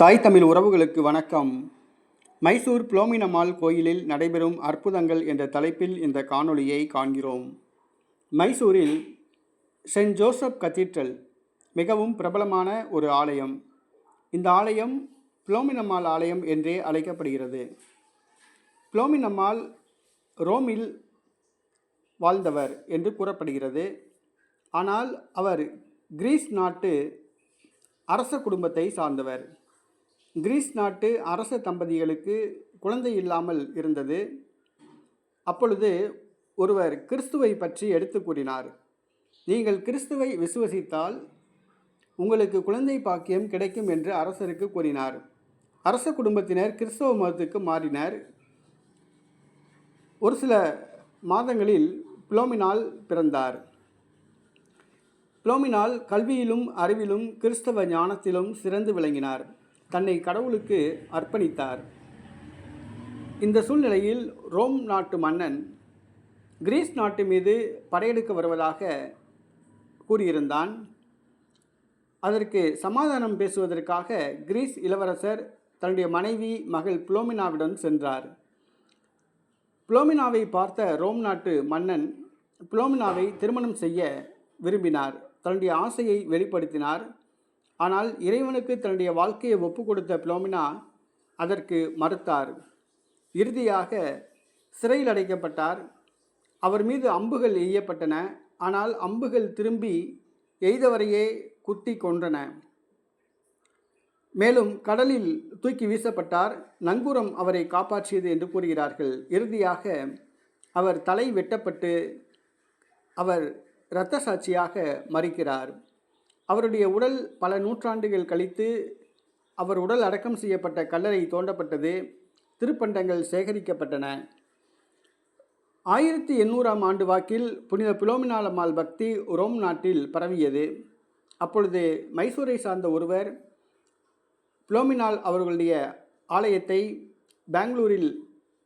தாய் தமிழ் உறவுகளுக்கு வணக்கம். மைசூர் புளோமினம்மாள் கோயிலில் நடைபெறும் அற்புதங்கள் என்ற தலைப்பில் இந்த காணொளியை காண்கிறோம். மைசூரில் சென்ட் ஜோசப் கத்தீட்ரல் மிகவும் பிரபலமான ஒரு ஆலயம். இந்த ஆலயம் புளோமினம்மாள் ஆலயம் என்றே அழைக்கப்படுகிறது. புளோமினம்மாள் ரோமில் வாழ்ந்தவர் என்று கூறப்படுகிறது. ஆனால் அவர் கிரீஸ் நாட்டு அரச குடும்பத்தை சார்ந்தவர். கிரீஸ் நாட்டு அரச தம்பதிகளுக்கு குழந்தை இல்லாமல் இருந்தது. அப்பொழுது ஒருவர் கிறிஸ்துவை பற்றி எடுத்து கூறினார். நீங்கள் கிறிஸ்துவை விசுவசித்தால் உங்களுக்கு குழந்தை பாக்கியம் கிடைக்கும் என்று அரசருக்கு கூறினார். அரச குடும்பத்தினர் கிறிஸ்தவ மதத்துக்கு மாறினர். ஒரு சில மாதங்களில் புலோமினால் பிறந்தார். புலோமினால் கல்வியிலும் அறிவிலும் கிறிஸ்தவ ஞானத்திலும் சிறந்து விளங்கினார். தன்னை கடவுளுக்கு அர்ப்பணித்தார். இந்த சூழ்நிலையில் ரோம் நாட்டு மன்னன் கிரீஸ் நாட்டு மீது படையெடுக்க வருவதாக கூறியிருந்தான். அதற்கு சமாதானம் பேசுவதற்காக கிரீஸ் இளவரசர் தன்னுடைய மனைவி மகள் புலோமினாவிடம் சென்றார். புலோமினாவை பார்த்த ரோம் நாட்டு மன்னன் புலோமினாவை திருமணம் செய்ய விரும்பினார். தன்னுடைய ஆசையை வெளிப்படுத்தினார். ஆனால் இறைவனுக்கு தன்னுடைய வாழ்க்கையை ஒப்பு கொடுத்த புலோமினா அதற்கு மறுத்தார். இறுதியாக சிறையில் அடைக்கப்பட்டார். அவர் மீது அம்புகள் எய்யப்பட்டன. ஆனால் அம்புகள் திரும்பி எய்தவரையே குத்தி கொன்றன. மேலும் கடலில் தூக்கி வீசப்பட்டார். நங்கூரம் அவரை காப்பாற்றியது என்று கூறுகிறார்கள். இறுதியாக அவர் தலை வெட்டப்பட்டு அவர் இரத்த சாட்சியாக மறிக்கிறார் அவருடைய உடல் பல நூற்றாண்டுகள் கழித்து அவர் உடல் அடக்கம் செய்யப்பட்ட கல்லறை தோண்டப்பட்டது. திருப்பண்டங்கள் சேகரிக்கப்பட்டன. ஆயிரத்தி எண்ணூறாம் ஆண்டு வாக்கில் புனித பிலோமினாலம்மாள் பக்தி ரோம் நாட்டில் பரவியது. அப்பொழுது மைசூரை சார்ந்த ஒருவர் பிலோமினால் அவர்களுடைய ஆலயத்தை பெங்களூரில்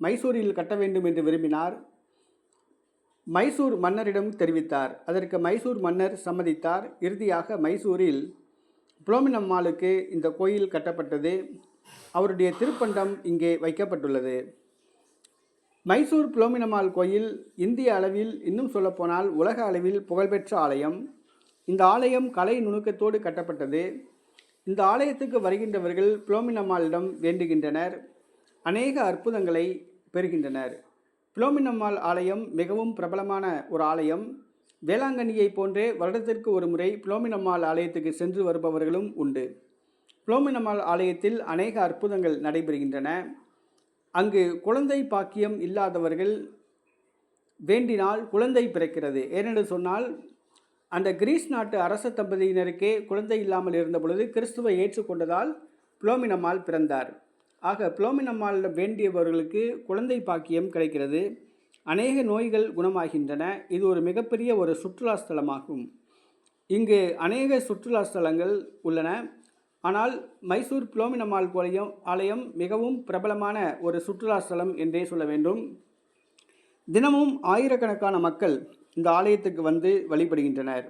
மைசூரில் கட்ட வேண்டும் என்று விரும்பினார். மைசூர் மன்னரிடம் தெரிவித்தார். அதற்கு மைசூர் மன்னர் சம்மதித்தார். இறுதியாக மைசூரில் புலோமினம்மாளுக்கு இந்த கோயில் கட்டப்பட்டது. அவருடைய திருப்பண்டம் இங்கே வைக்கப்பட்டுள்ளது. மைசூர் புலோமினம்மாள் கோயில் இந்திய அளவில் இன்னும் சொல்லப்போனால் உலக அளவில் புகழ்பெற்ற ஆலயம். இந்த ஆலயம் கலை நுணுக்கத்தோடு கட்டப்பட்டது. இந்த ஆலயத்துக்கு வருகின்றவர்கள் புலோமினம்மாளிடம் வேண்டுகின்றனர். அநேக அற்புதங்களை பெறுகின்றனர். பிலோமினம்மாள் ஆலயம் மிகவும் பிரபலமான ஒரு ஆலயம். வேளாங்கண்ணியை போன்றே வருடத்திற்கு ஒரு முறை பிலோமினம்மாள் ஆலயத்துக்கு சென்று வருபவர்களும் உண்டு. பிலோமினம்மாள் ஆலயத்தில் அநேக அற்புதங்கள் நடைபெறுகின்றன. அங்கு குழந்தை பாக்கியம் இல்லாதவர்கள் வேண்டினால் குழந்தை பிறக்கிறது. ஏனென்று சொன்னால் அந்த கிரீஸ் நாட்டு அரச தம்பதியினருக்கே குழந்தை இல்லாமல் இருந்த பொழுது கிறிஸ்துவை ஏற்றுக்கொண்டதால் புலோமினம்மாள் பிறந்தார். ஆக புலோமினம்மாள் வேண்டியவர்களுக்கு குழந்தை பாக்கியம் கிடைக்கிறது. அநேக நோய்கள் குணமாகின்றன. இது ஒரு மிகப்பெரிய ஒரு சுற்றுலா ஸ்தலமாகும். இங்கு அநேக சுற்றுலா ஸ்தலங்கள் உள்ளன. ஆனால் மைசூர் புலோமினம்மாள் கோலயம் ஆலயம் மிகவும் பிரபலமான ஒரு சுற்றுலா ஸ்தலம் என்றே சொல்ல வேண்டும். தினமும் ஆயிரக்கணக்கான மக்கள் இந்த ஆலயத்துக்கு வந்து வழிபடுகின்றனர்.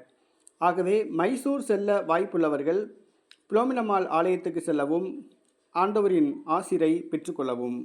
ஆகவே மைசூர் செல்ல வாய்ப்புள்ளவர்கள் புலோமினம்மாள் ஆலயத்துக்கு செல்லவும் ஆண்டவரின் ஆசிரை பெற்றுக்கொள்ளவும்.